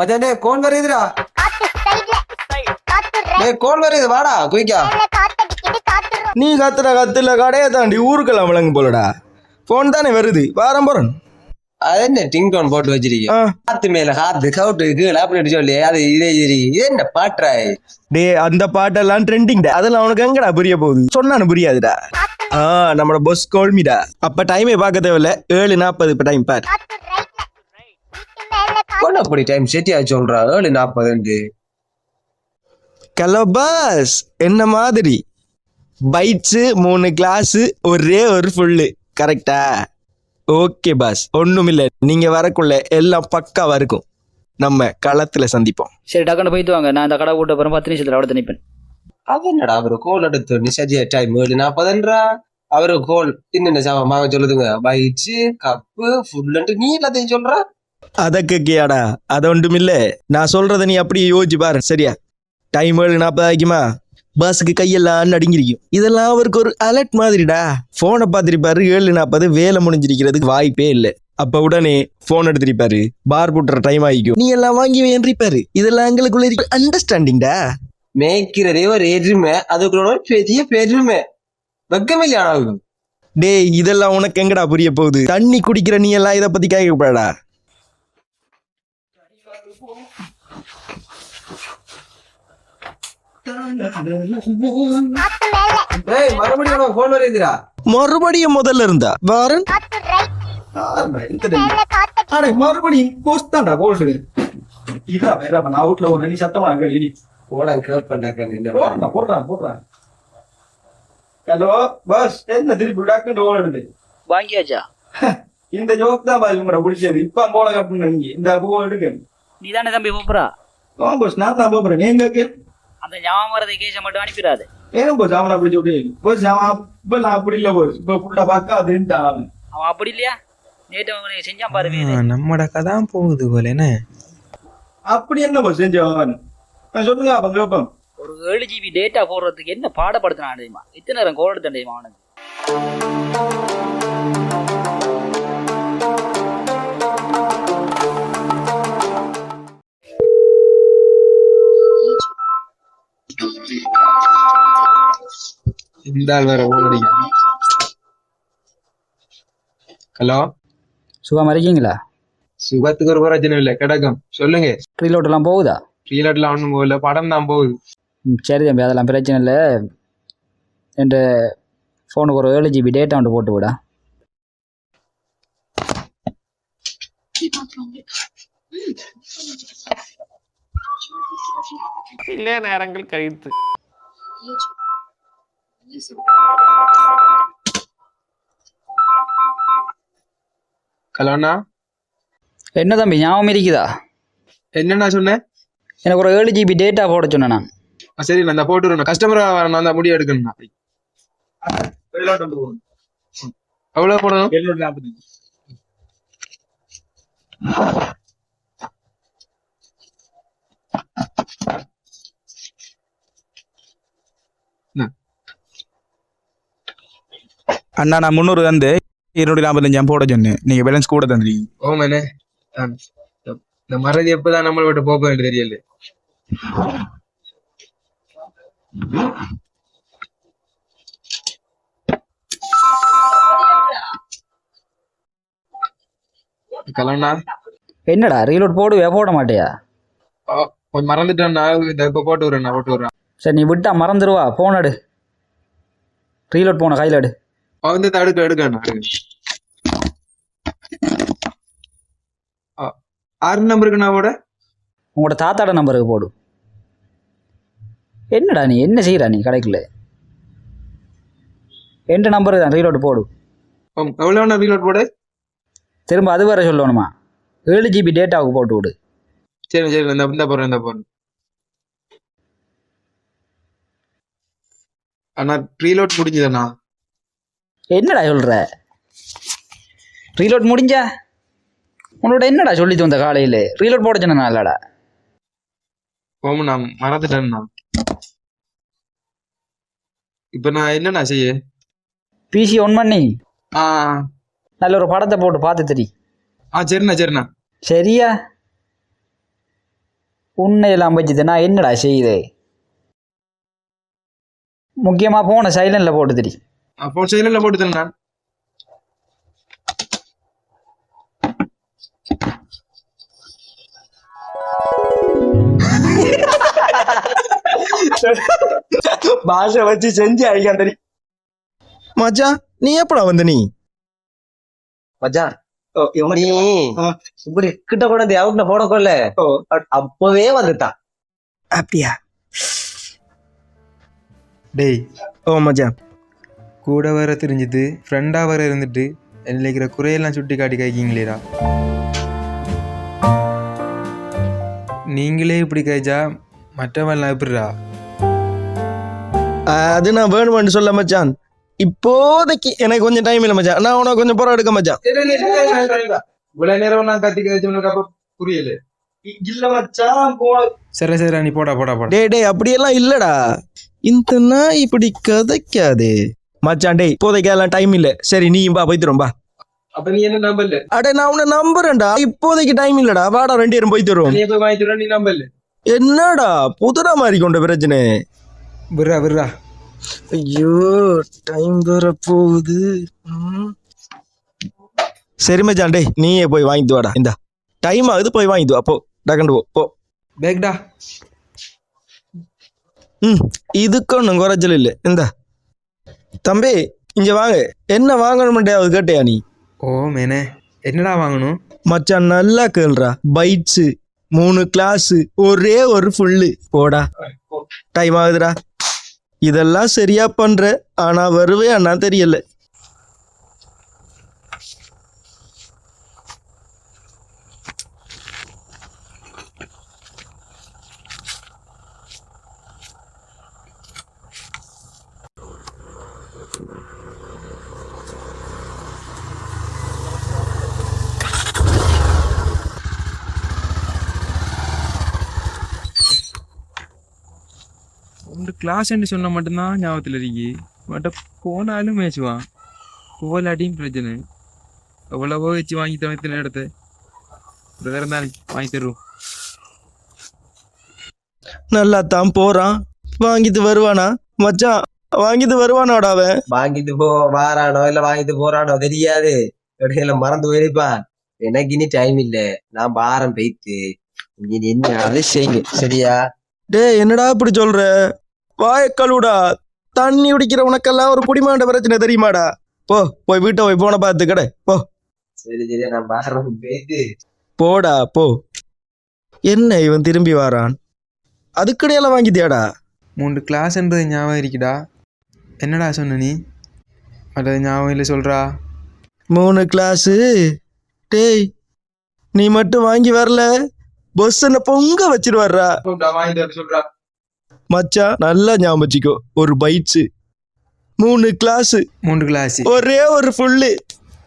மச்சான் டேய் கோன் வருதுடா. டேய் கோன் வருது வாடா குயிக்கா. நீ கத்துற கத்துல கடையை தாண்டி ஊருக்கெல்லாம் விளங்கு போலடா. போன் தானே வருது. வாரம் போறேன் அது என்ன டிங் டோன் போட்டு வச்சிருக்கீங்க. காத்து மேல காத்து கவுட்டு கீழே அப்படின்னு சொல்லி அது இதே சரி இது என்ன பாட்டுறாய் டே அந்த பாட்டெல்லாம் ட்ரெண்டிங் அதெல்லாம் அவனுக்கு எங்கடா புரிய போகுது? சொன்னானு புரியாதுடா. ஆ நம்மளோட பொஸ் கோல்மிடா அப்ப டைமே பார்க்க தேவையில்ல. ஏழு நாற்பது இப்ப டைம் பார். கொல்லப்படி டைம் செட்டியா சொல்றா. ஏழு நாற்பது கலோபாஸ் என்ன மாதிரி? பைட்ஸ் மூணு கிளாஸு ஒரே ஒரு ஃபுல்லு கரெக்டா ஓகே பாஸ் ஒன்றுமில்லை நீங்கள் வரக்குள்ள எல்லாம் பக்காவாக இருக்கும். நம்ம களத்தில் சந்திப்போம். சரி டக்குனு போயிட்டு வாங்க. நான் அந்த கடை கூட்ட போகிறேன் பத்து நிமிஷத்தில் அவட நிற்பேன் அவனடா அவரு கோல் எடுத்து நிசாஜியா டைம் ஏழு நாற்பதுன்றா? அவரு கோல் இன்னென்ன சாமான் சொல்லுதுங்க. பைட்ஸு கப்பு ஃபுல்லுன்ட்டு நீ எல்லாத்தையும் சொல்கிறா அதற்கு கேடா அது ஒன்றுமில்ல. நான் சொல்றத நீ அப்படியே யோசிச்சு பாரு சரியா? டைம் ஏழு நாற்பது ஆகிக்குமா? பஸ்ஸுக்கு கையெல்லாம் நடுங்கிருக்கும். இதெல்லாம் அவருக்கு ஒரு அலர்ட் மாதிரிடா. போனை பார்த்துருப்பாரு ஏழு நாற்பது வேலை முடிஞ்சிருக்கிறதுக்கு வாய்ப்பே இல்லை. அப்ப உடனே போன் எடுத்திருப்பாரு பார் புட்டுற டைம் ஆகிக்கும். நீ எல்லாம் வாங்கி வேண்டிருப்பாரு. இதெல்லாம் எங்களுக்குள்ள அண்டர்ஸ்டாண்டிங்டா மேய்க்கிறதே ஒரு எருமை அதுக்குள்ள பெரிய பெருமை. வெக்கமில்லையா அவருக்கு? டேய் இதெல்லாம் உனக்கு எங்கடா புரிய போகுது? தண்ணி குடிக்கிற நீ எல்லாம் இதை பத்தி கேட்கக்கூடாடா மறுபடியும் முதல்ல இருந்தா. வாரன்? மறுபடியும் போஸ்ட் தான்டா கோல்டு இதா வேற நான் அவுட்ல ஒரு நீ சத்தமா கேளு போன கேட் பண்ணாக்க போடுறான் போடுறான் போடுறான் ஹலோ பஸ் என்ன திருப்பி டாக்குன்னு ஓடுது வாங்கியாச்சா? இந்த ஜோக் தான் பாரு உங்களை பிடிச்சது. இப்ப போல கப்புன்னு நீங்க இந்த பூ எடுக்க. நீ தானே தம்பி போப்புறா ஆ பஸ் நான் தான் போறேன். நீங்க கே- அந்த ஞாபகம் வரதை கேஷ மட்டும் அனுப்பிடாது ஏன் போஸ் அவனை அப்படி சொல்லி போஸ் அவன் இப்ப நான் அப்படி இல்ல போஸ் இப்ப ஃபுல்லா பார்க்க அதுன்ட்டான் அவன் அப்படி இல்லையா? நேற்று அவனுக்கு செஞ்சான் பாரு வேலை. நம்மட கதான் போகுது போல என்ன? அப்படி என்ன போஸ் செஞ்சவன்? நான் சொல்லுங்க அப்ப கேட்போம் ஒரு ஏழு ஜிபி டேட்டா போடுறதுக்கு என்ன பாடப்படுத்தினான் தெரியுமா? எத்தனை நேரம் கோல் எடுத்தான் தெரியுமா அவனுக்கு? இந்த ஆள் வேற அடிக்கிறான் ஹலோ சுகமாக இருக்கீங்களா? சுகத்துக்கு ஒரு பிரச்சனை இல்லை. கிடக்கும். சொல்லுங்க. ட்ரீலோட் எல்லாம் போகுதா? ட்ரீலட்ல ஒன்றும் போகல. படம் தான் போகுது. சரி தம்பி. அதெல்லாம் பிரச்சனை இல்லை. என் ஃபோனுக்கு ஒரு ஏழு ஜிபி டேட்டா ஒன்று போட்டு விடா. சில நேரங்கள் கழித்து. ஹலோண்ணா என்ன தம்பி ஞாபகம் இருக்குதா என்னண்ணா சொன்னேன் எனக்கு ஒரு ஏழு ஜிபி டேட்டா போட சொன்னேன் நான் சரி நான் போட்டு கஸ்டமரா நான் தான் முடிவு எடுக்கணும்ண்ணா. எவ்வளவு போடணும்? எழுநூற்றி நாற்பது அண்ணா நான் முந்நூறு தந்து இருநூற்றி நாற்பத்தஞ்சாம் போட சொன்னேன். நீங்கள் பேலன்ஸ் கூட தந்துருக்கீங்க ஓமனே இந்த மறதி எப்பதான் நம்மளை விட்டு போக தெரியல. கலண்ணா. என்னடா ரீலோட் போடுவே போட மாட்டியா? கொஞ்சம் மறந்துட்டேன்னா இந்த இப்ப போட்டு விடுறேன் போட்டு விடுறேன். சரி நீ விட்டா மறந்துடுவா ஃபோன் எடு. ரீலோட் போன கையில் எடு வந்து தடுக்க எடுக்கணும் ஆறு நம்பருக்கு நான் போட? உங்களோட தாத்தாட நம்பருக்கு போடு. என்னடா நீ என்ன செய்கிறா நீ கடைக்குள்ள? எந்த நம்பருக்கு தான்? ரீலோட் போடு. நான் ரீலோட் போட. திரும்ப அது வேற சொல்லணுமா? ஏழு ஜிபி டேட்டாவுக்கு போட்டு விடு. சரி சரி இந்த போறேன் இந்த போறேன் அண்ணா ப்ரீலோட் முடிஞ்சதுண்ணா. என்னடா சொல்கிற ரீலோட் முடிஞ்சா? உன்னோட என்னடா சொல்லி வந்த காலையில்? ரீலோட் போட சொன்னா இல்லடா? ஓம நான் மறந்துட்டேண்ணா இப்ப நான் என்னண்ணா செய்ய? பிசி ஒன் பண்ணி? ஆ நல்ல ஒரு படத்தை போட்டு பார்த்து தெரி. ஆ சரிண்ணா சரிண்ணா. சரியா? உன்னையெல்லாம் வச்சுது நான் என்னடா செய்யுது முக்கியமாக போன சைலண்டில் போட்டு தெரி. அப்போ செயலில் போட்டு தரேண்ணா பாஷை வச்சு செஞ்சு அழிக்கான் தெரியும் மச்சான் நீ எப்படா வந்த நீ? மச்சான் நீ இப்படி கிட்ட கொண்டு அவுட்ல போட கொள்ள அப்பவே வந்துட்டான் அப்படியா? டேய் ஓ மச்சான். கூட வர தெரிஞ்சுது ஃப்ரெண்டாக வர இருந்துட்டு என்னில் இருக்கிற குறையெல்லாம் சுட்டி காட்டி காய்க்கிங்களேடா. நீங்களே இப்படி காய்ச்சா மற்றவன்லாம் எப்படிடா அது நான் வேணுமென்னு சொல்ல மச்சான். இப்போதைக்கு எனக்கு கொஞ்சம் டைம் இல்லை மச்சான். நான் உனக்கு கொஞ்சம் புறம் எடுக்க மச்சான். இவ்வளவு நேரம் நான் கத்தி அப்ப புரியல. இல்ல மச்சான் சரி சரி நீ போடா போடா போடா. டேய் டேய் அப்படியெல்லாம் இல்லடா. இந்த நாய் இப்படி கதைக்காது. மச்சான் டேய் இப்போதைக்கு எல்லாம் டைம் இல்ல. சரி நீயும் பா போய்த்துரும் பா அப்ப நீ என்ன நம்பல? அட நான் உன்னை நம்புறேன்டா. இப்போதைக்கு டைம் இல்லடா. வாடா ரெண்டு பேரும் போய் தருவோம் நீ போய் வாங்கிட்டு வர, நீ நம்பல. என்னடா புதுடா மாதிரி கொண்ட பிரச்சனை. ஐயோ டைம் வர போகுது. சரி மச்சான் டேய் நீயே போய் வாங்கிட்டு வாடா. இந்த. டைம் ஆகுது போய் வாங்கிட்டு வா. போ டக்கண்டு போ போ. பேக்டா ம் இதுக்கு ஒன்றும் குறைச்சல் இல்லை இந்த தம்பி இங்க வாங்க என்ன வாங்கணும்ட்டே அது கேட்டியா நீ ஓ மேனே என்னடா வாங்கணும் மச்சான் நல்லா கேள்றா பைட்ஸு மூணு கிளாஸு ஒரே ஒரு ஃபுல்லு போடா டைம் ஆகுதுடா இதெல்லாம் சரியா பண்ற ஆனா வருவே அண்ணா தெரியல உண்டு கிளாஸ்ன்னு சொன்ன மட்டும்தான் ஞாபகத்தில் இருக்கு. பட் போனாலும் மேய்ச்சுவான். போலாட்டியும் பிரச்சனை. எவ்வளவோ வச்சு வாங்கி தவிர்த்து இடத்த ஒரு தரம் தான் வாங்கி தருவோம். நல்லா தான் போறான். வாங்கிட்டு வருவானா? மச்சான் வாங்கிட்டு வருவானாடா அவன்? வாங்கிட்டு போ வாரானோ இல்ல வாங்கிட்டு போறானோ தெரியாது. இடையில மறந்து போயிருப்பான். எனக்கு இனி டைம் இல்ல. நான் பாரம் பெய்த்து. இனி என்ன? அதை செய்யுங்க. சரியா? டேய் என்னடா இப்படி சொல்ற? வாய கழுவுடா தண்ணி குடிக்கிற உனக்கெல்லாம் ஒரு குடிமாண்ட பிரச்சனை தெரியுமாடா? போ போய் வீட்டை போய் போன பார்த்து கடை. போ. சரி சரி நான் போடா போ. என்ன இவன் திரும்பி வாரான்? அதுக்கடையெல்லாம் வாங்கிட்டியாடா? மூன்று கிளாஸ்ன்றது ஞாபகம் இருக்குடா. என்னடா சொன்ன நீ? அது ஞாபகம் இல்லை சொல்கிறா மூணு கிளாஸு டேய் நீ மட்டும் வாங்கி வரல. பொஸ் என்ன பொங்க வச்சிருவாரா வாங்கிட்டு வர சொல்றா. மச்சான் நல்லா ஞாபகம் வச்சுக்கோ ஒரு பைட்ஸு. மூணு கிளாஸு. மூன்று கிளாஸு. ஒரே ஒரு ஃபுல்லு.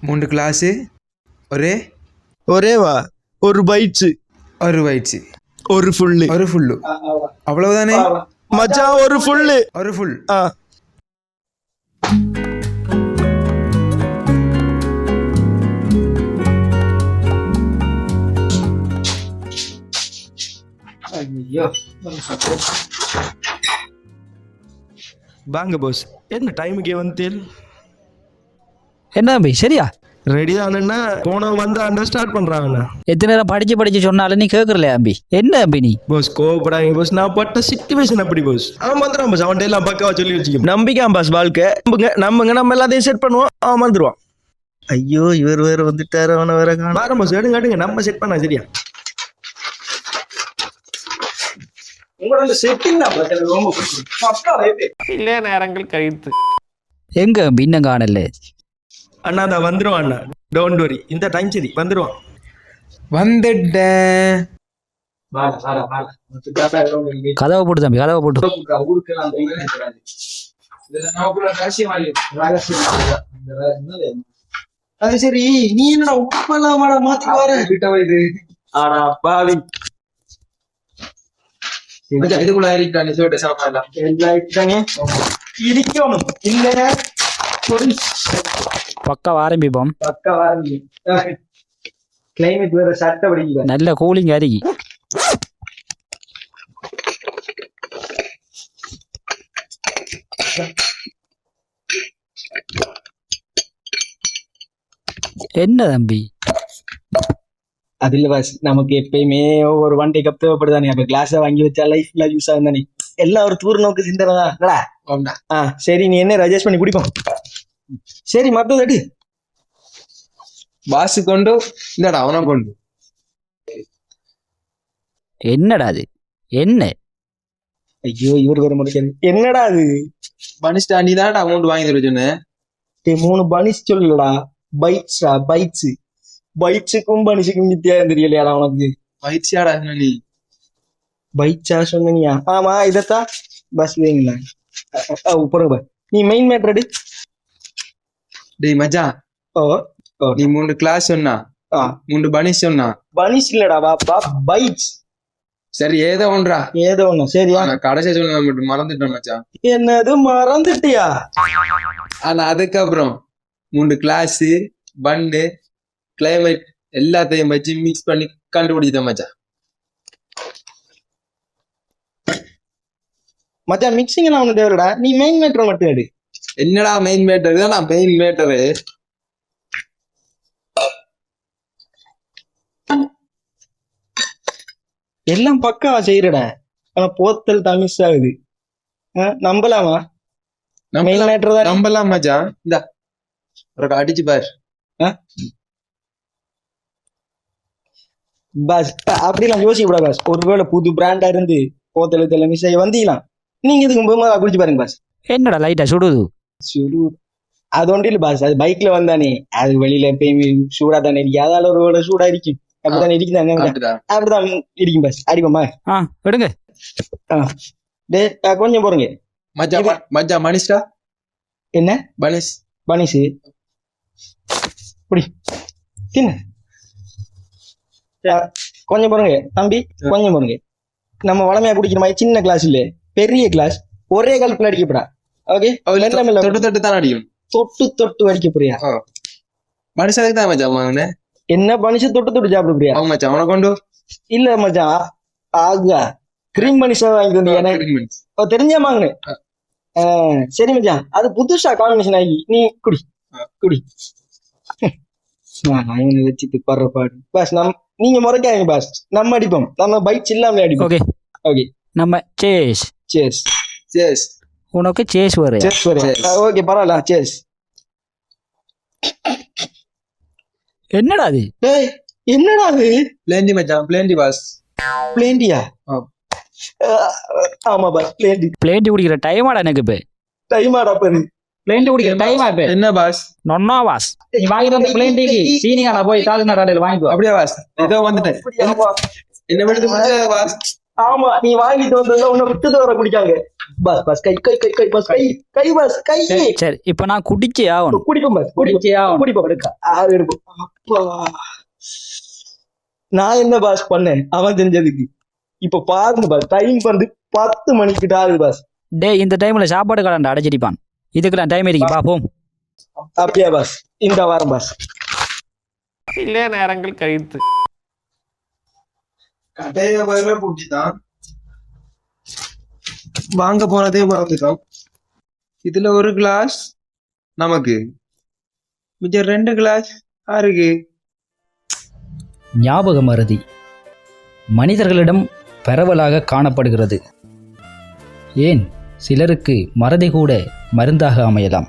மூன்று கிளாஸு. ஒரே? ஒரே வா ஒரு பைட்ஸு. ஒரு வயிற்று ஒரு ஃபுல்லு. ஒரு ஃபுல்லு. அவ்வளவுதானே? மச்சான் ஒரு ஃபுல்லு. ஒரு ஃபுல். ஆ. வாங்க போஸ் என்ன டைமுக்கே வந்தேன் என்ன தம்பி சரியா? ரெடி தானேன்னா போனவன் வந்து ஸ்டார்ட் பண்றாங்கண்ணா. எத்தனை நேரம் படிச்சு படிச்சு சொன்னாலும் நீ கேட்கறல அம்பி என்ன அம்பி நீ? போஸ் கோவப்படாங்க போஸ் நான் பட்ட சிச்சுவேஷன் அப்படி போஸ் அவன் வந்துடுவான் போஸ் அவன்கிட்ட எல்லாம் பக்காவா சொல்லி வச்சுக்க நம்பிக்கான் பாஸ் வாழ்க்கை. நம்புங்க நம்புங்க. நம்ம எல்லாத்தையும் செட் பண்ணுவோம். அவன் வந்துருவான். ஐயோ இவர் வேற வந்துட்டாரு அவனை வேற காணும். பாஸ் எடுங்க எடுங்க. நம்ம செட் பண்ண சரியா? உங்களோட செட்டிங் தான் ரொம்ப பிடிக்கும் சில நேரங்கள் கழித்து. எங்க இன்னும் காணல அண்ணா தான் வந்துருவான் அண்ணா. டோன்ட் வரி இந்த டைம் சரி வந்துருவான். வந்துட்டேன். கதவை போட்டு தம்பி கதவை போட்டு அது? சரி நீ என்னடா உப்பெல்லாம் மாத்தி வர ஆடா பாவி. இதுக்குள்ள சொல்லிட்டு சாப்பிடலாம் எல்லாம் இட்டாங்க இருக்கணும் இல்ல பக்கம் ஆரம்பிப்போம் பக்கா வாரங்க கிளைமேட் வேற சட்டை படிக்கல நல்ல கூலிங் அருகி என்ன தம்பி அது இல்ல பாஸ் நமக்கு எப்பயுமே ஒரு ஒன் டே கப் தேவைப்படுதானே அப்ப கிளாஸ வாங்கி வச்சா லைஃப்ல யூஸ் ஆகும் தானே எல்லாம் ஒரு தூர நோக்கு சிந்தனை தான். ஆ சரி நீ என்ன அட்ஜஸ்ட் பண்ணி குடிப்போம் சரி மத்தது எடு பாசு கொண்டு இந்தடா அவனை கொண்டு என்னடா அது என்ன ஐயோ இவர் வேற முடிச்சது என்னடா அது மனுஷா நீ தான் அமௌண்ட் வாங்கி தர மூணு பனிஸ் சொல்லலடா பைட்ஸ்டா பைட்ஸ் பைட்ஸுக்கும் பனிஸுக்கும் வித்தியாசம் தெரியலையாடா உனக்கு? பயிற்சியாடா நீ பைட்ஸா சொன்னியா ஆமா இதத்தான் பஸ் வைங்களா. போறங்க நீ மெயின் மேட்ரு எடு. டேய் மச்சான் ஓ ஓ. நீ மூணு கிளாஸ் சொன்னா. மூணு பனிஷ் சொன்னா. பனிஸ் இல்லடா பாப்பா பைட்ஸ் சரி ஏதோ ஒன்றா. ஏதோ ஒண்ணு சரியா? நான் கடைசியா சொன்ன மட்டும் மறந்துட்டேன் மச்சான் என்னது மறந்துட்டியா? ஆனா அதுக்கப்புறம் மூணு கிளாஸ் பன்னு கிளைமேட் எல்லாத்தையும் வச்சு மிக்ஸ் பண்ணி கண்டுபிடிச்சேன் மச்சான். மச்சான் மிக்சிங் எல்லாம் ஒண்ணு தேவைடா நீ மெயின் மேட்ரு மட்டும் எடு. என்னடா மெயின் மேட்டர் இதான் மெயின் மேட்டரு எல்லாம் பக்காவா செய்யறடா. ஆனா போத்தல் தான் மிஸ் ஆகுது நம்பலாமா? மெயின் மேட்ரு தான்? நம்பலாம் மச்சான். இந்த. அடிச்சு பாரு. பாஸ் அப்படிலாம் யோசிக்க கூடாது பாஸ். ஒருவேளை புது பிராண்டா இருந்து போத்தல் தெல்ல மிஸ் ஆகி வந்தீங்களா நீங்க இதுக்கு போகும்போது குடிச்சு பாருங்க பாஸ். என்னடா லைட்டா சுடுது? சுடு அது ஒன்றும் இல்ல பாஸ். அது பைக்ல வந்தானே. அது வெளியில எப்பயுமே சூடா தானே இருக்கு. அதால ஒரு வேளை சூடா இருக்கும் அப்படித்தானே இருக்குதானே அப்படிதான். அப்படிதான் இருக்கும் பாஸ். அடிப்போமா? ஆ எடுங்க டே கொஞ்சம் போறீங்க. மச்சான் மச்சான் மனுஷா என்ன? பனிஷ் பனிஷு குடி தின்னு. கொஞ்சம் போறங்க தம்பி கொஞ்சம் போறங்க. நம்ம வளமையா குடிக்கிற மாதிரி சின்ன கிளாஸ் இல்ல. பெரிய கிளாஸ் ஒரே கல்ப்புல அடிக்கப்படா ஓகே தொட்டு தொட்டு தான் அடிக்கும்? தொட்டு தொட்டு அடிக்க போறியா? மனுஷனுக்கு தான் மச்சான் வாங்கினேன் என்ன? பனிஷு தொட்டு தொட்டு சாப்பிட போறியா? அவன் மச்சான் அவனை கொண்டு இல்ல மச்சான் ஆகா கிரீம் பனிஷா வாங்கி ஓ, தெரிஞ்சா வாங்கினேன். சரி மச்சான் அது புதுசா காம்பினேஷன் ஆகி நீ குடி. குடி. அவனை வச்சுட்டு படுற பாடு. பாஸ் நம் நீங்க முறைக்காதீங்க பாஸ். நம்ம அடிப்போம். நம்ம பைக் இல்லாம அடிப்போம் ஓகே ஓகே நம்ம சேஸ் சேஸ் சேஸ் உனக்கு சேஸ் வரு சேஸ் ஓகே பரவாயில்ல. சேஸ் என்னடா அது? டேய் என்னடா அது? பிளேண்டி மச்சான். பிளேண்டி பாஸ் பிளேண்டியா. ஆமா பாஸ் பிளேண்டி பிளேண்டி குடிக்கிற டைமாடா எனக்கு இப்போ. டைம் ஆடா பாரு பிளேண்டி குடிக்கிற டைமா இப்போ என்ன பாஸ் நொன்னா வாஸ் நீ வாங்கிட்டு பிளேண்டிக்கு சீனிகா நான் போய் தாழ்ந்து நடாடையில் வாங்கிக்கோ அப்படியே பாஸ் இதோ வந்துட்டேன். ஆமா. என்ன பாஸ் நீ வாங்கிட்டு வந்ததுல உன்னை விட்டு வர குடிக்காங்க. பஸ் பஸ் கை கை கை கை பஸ் கை கை பஸ் கை. சரி இப்போ நான் குடிச்சே ஆகணும். குடிப்போம் பஸ் குடிச்சே ஆகணும். குடிப்போம் எடுக்க. ஆறு எடுப்போம். அப்பா. நான் என்ன பாஸ் பண்ணேன்? அவன் செஞ்சதுக்கு இப்ப பாருங்க பாஸ் டைம் வந்து பத்து மணிக்கிட்ட ஆகுது பாஸ் டேய் இந்த டைம்ல சாப்பாடு கடாண்ட அடைச்சிருப்பான் இதுக்கெல்லாம் டைம் இருக்கு பாப்போம். அப்படியா பாஸ் இந்த வாரம் பாஸ் சில நேரங்கள் கழித்து. வரல பூட்டிதான் வாங்க போனதே மறந்துட்டோம். இதுல ஒரு கிளாஸ் நமக்கு. மிச்சம் ரெண்டு கிளாஸ் யாருக்கு? ஞாபக மறதி மனிதர்களிடம் பரவலாக காணப்படுகிறது. ஏன்? சிலருக்கு மறதி கூட மருந்தாக அமையலாம்.